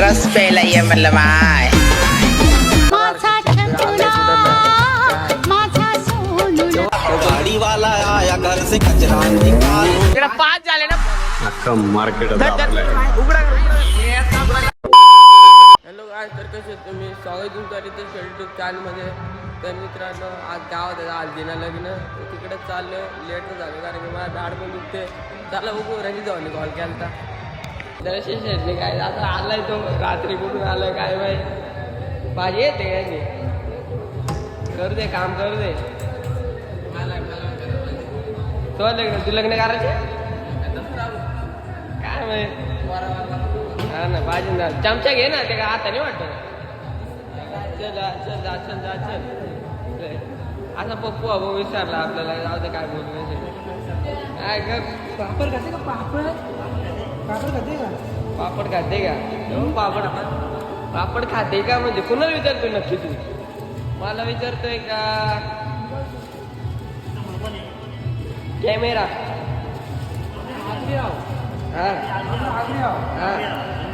रस प्यायला ये म्हणलं माय माझा छकुला माझा सोनुला गाड़ी वाला आया घर से कचरा निकाल इकडे पाच झाले ना अख्खं मार्केट हॅलो काय तर कसे तुम्ही स्वागत तुमचं रितेश यूट्यूब चॅनलमध्ये तर मित्रांनो आज गावात आहे, आज दिना लग्न तिकडे चाललं लेट झालं कारण की मला दाढ पण दुखते चला बघू रंजित जाऊन कॉल केला तर शेषने काय आता आलाय तो रात्री कुठून आलाय काय माहिती भाजी येते काय नाही करू दे काम करू दे तो लग्न तू लग्न करायचे काय माहिती हा ना भाजी ना चमचा घे ना ते काय आता नाही वाटत चल जा, चल जा चल जा चल असा पप्पू अबो विचारला आपल्याला जाऊ दे काय बोलू? काय ग पापड कसं का पापड? पापड खाते का? पापड खाते का? पापड पापड खाते का म्हणजे कुणाला विचारतोय नक्की तू? मला विचारतोय का? कॅमेरा.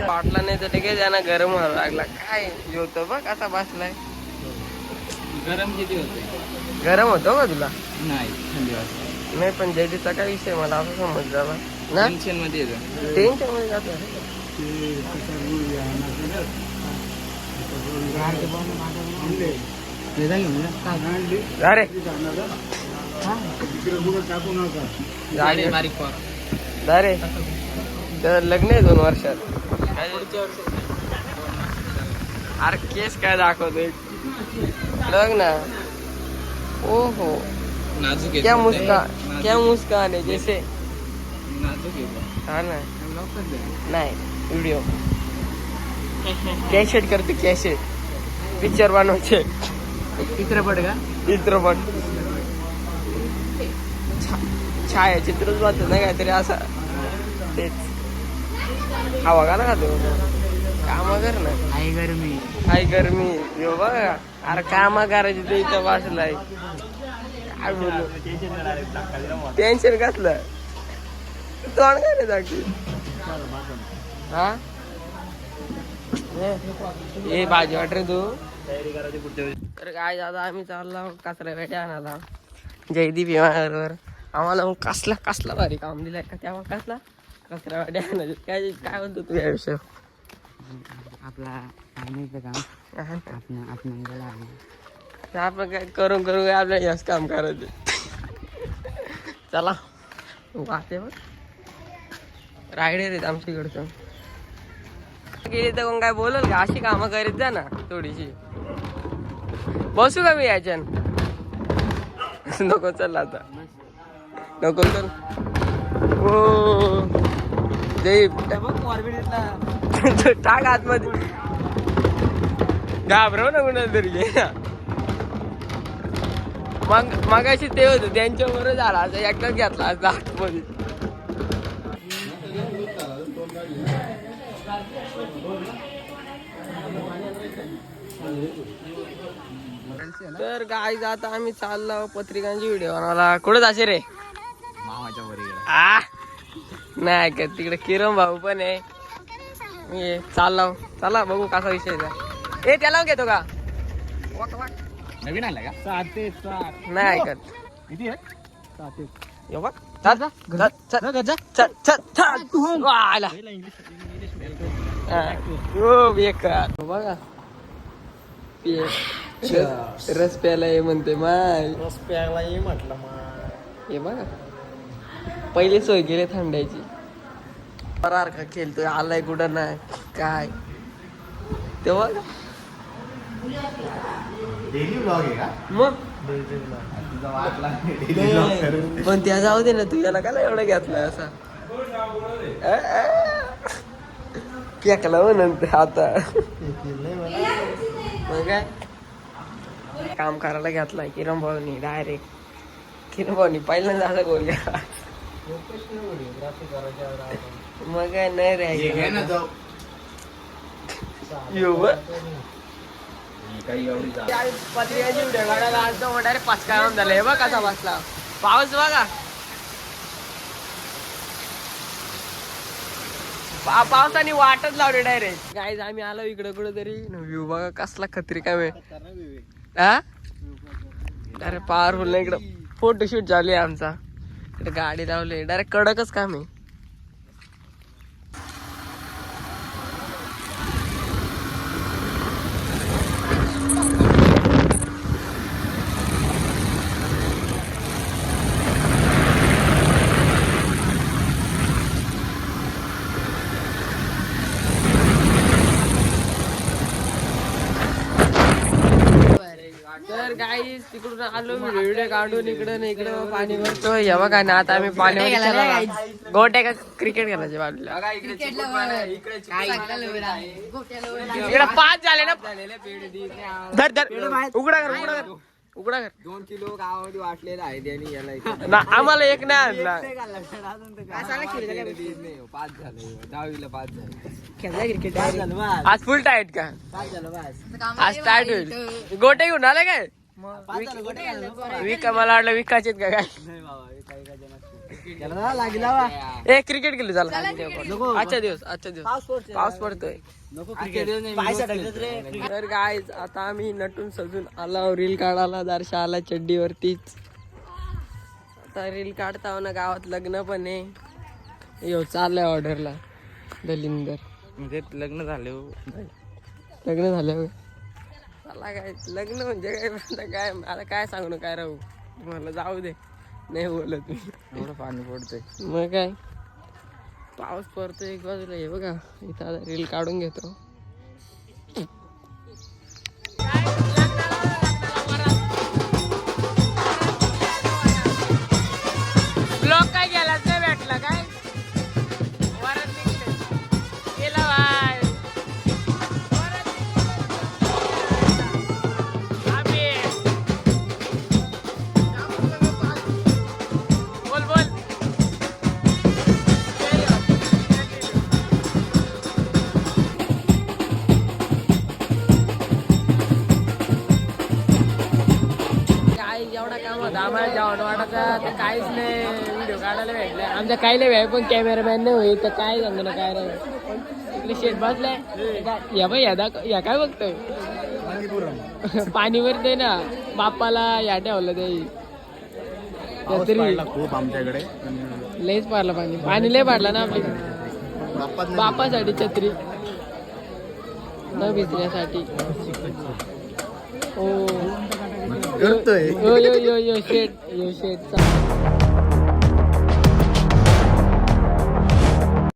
पाटला नाही तर ठीक आहे गरम व्हायला लागला. काय जेवतो बघ कसा बसलाय. गरम किती होते? गरम होतो का तुला? नाही थंडी वाजते. नाही पण जयदीचा काय विषय मला असं समज झाला ना? टेन्शन मध्ये येतं टेन्शन मध्ये जातो अरे गाडी बारीक अरे तर लग्न आहे दोन वर्षात. अरे केस काय दाखवतोय? लग्न ओहो. नाजूक क्या मुस्कान क्या मुस्कान है जैसे. हा ना. नाही व्हिडिओ कॅशेट करते कॅशेट पिक्चर बनवायचे चित्रपट का? चित्रपट. छायाचित्रच बनत नाही काहीतरी असं. तेच. हवा का ना खातो? काम कर ना. आई गरमी. काय गरमी. यो बघा. अरे काम करायची ते इथं वाचलाय काय बोलू? टेन्शन कसलं? तोंड काय रे दाखी हा? ए भाजी वाट रे तू. तर काय दादा आम्ही चाललो कचरा वेट्या आणायला. जयदीप विमानावर आम्हाला मग कसला कसला भारी काम दिलाय का? तेव्हा कसला? कचरा वाट्या आणायचे काय काय म्हणतो तू या विषय आपला काम. आपण आपण गेला आपण काय करून काय आपल्या यश काम करायचे? चला. वाहते बघ. रायडर आहेत आमच्या इकडचं गेली तर मग काय बोलल का? अशी कामं करीत जा ना थोडीशी. बसू का मी याच्यान? नको चल आता. नको चल. हो टाक आतमध्ये. घाबरव ना कुणाला तरी. मग मग मगाशी ते होतं त्यांच्यावरच आला असं एकटाच घेतला आज आतमध्ये. तर काय आता आम्ही चाललो पत्रिकांची व्हिडिओ बनवायला. कुठं जायचे रे? मामाच्या वरी आ? नाही का तिकडे किरण भाऊ पण आहे. मी चाललो चला बघू कसा विषय आहे. ते. ए त्याला घेतो का. नवीन आला का? सात ते सात. नाही ऐकत. किती आहे? सात यो बघ चल, चल, चल, चल, चल, चल. वा, आला. यो, बेकार. बघा. पे- रस- प्यायला ये म्हणते माय. रस प्यायला ये म्हटलं मग हे बघा. पहिली सोय केली थंडायची. फरार का खेळतोय आलाय कुठं नाही काय? ते बघा डेली ब्लॉग आहे का? मग? पण त्या जाऊ दे ना तू याला काय एवढं घेतलाय असा. फेकला म्हणून आता. मग काय? काम करायला घेतलाय किरण भाऊनी डायरेक्ट किरण भाऊनी पहिल्यांदा असा गोल घ्या. मग काय नाही रे ना जाऊ आज तो डायरेक्ट पाच काय झालं हे बघ कसा बसला. पाऊस बघा. पा- पावसाने वाटच लावली डायरेक्ट काय आम्ही आलो इकडे कुठे तरी व्ह्यू बघा कसला खत्री काय वेळ हा? अरे पॉवरफुल नाही इकडं. फोटोशूट झाली आहे आमचा. इकडे गाडी लावली. डायरेक्ट कडकच काम आहे. काही तिकडून आलो व्हिडिओ काढून इकडं ना इकडं पाणी भरतो हे बघा ना आता आम्ही पाणी गोट्या का क्रिकेट खेळायचे बाजूला? इकडे पाच झाले ना. धर धर. उघडा कर उघडा कर उघडा कर दोन किलो गावामध्ये वाटलेलं आहे त्यांनी याला इथे. ना आम्हाला एक नाही आणला पाच झाले दहावीला पाच झाले. आज फुल टाईट का? आज टाईट होईल. गोटे घेऊन आले काय? विका मला वाटलं विकायचे का काय? ए क्रिकेट केली चला. आजच्या दिवस आजच्या दिवस. पाऊस पडतोय. तर काय आता आम्ही नटून सजून आला रील काढायला दर्शा आला चड्डीवरतीच. आता रील काढता ना गावात लग्न पण आहे. यो चाललंय ऑर्डरला दलिंदर. म्हणजे लग्न झाले लग्न झालं मला काय लग्न म्हणजे काय? आता काय मला काय सांगू ना काय राहू. मला जाऊ दे. नाही बोलत मी. एवढं पाणी पडतंय. मग काय? पाऊस पडतो एक बाजूला हे बघा. इथं आता रील काढून घेतो. वाटायचा तर काहीच नाही व्हिडिओ काढायला भेटले. आमच्या काही नाही पण कॅमेरामॅन नाही होईल तर काय सांगू ना काय नाही. इकडे शेट बसलाय या बाई या काय बघतोय? पाणी वर दे ना. बापाला या ठेवलं ते. तरी खूप आमच्याकडे. लयच पाडलं पाणी. पाणी लय पाडलं ना आपल्या बापासाठी छत्री. न भिजण्यासाठी. हो. करतोय यो यो यो यो शेट यो शेट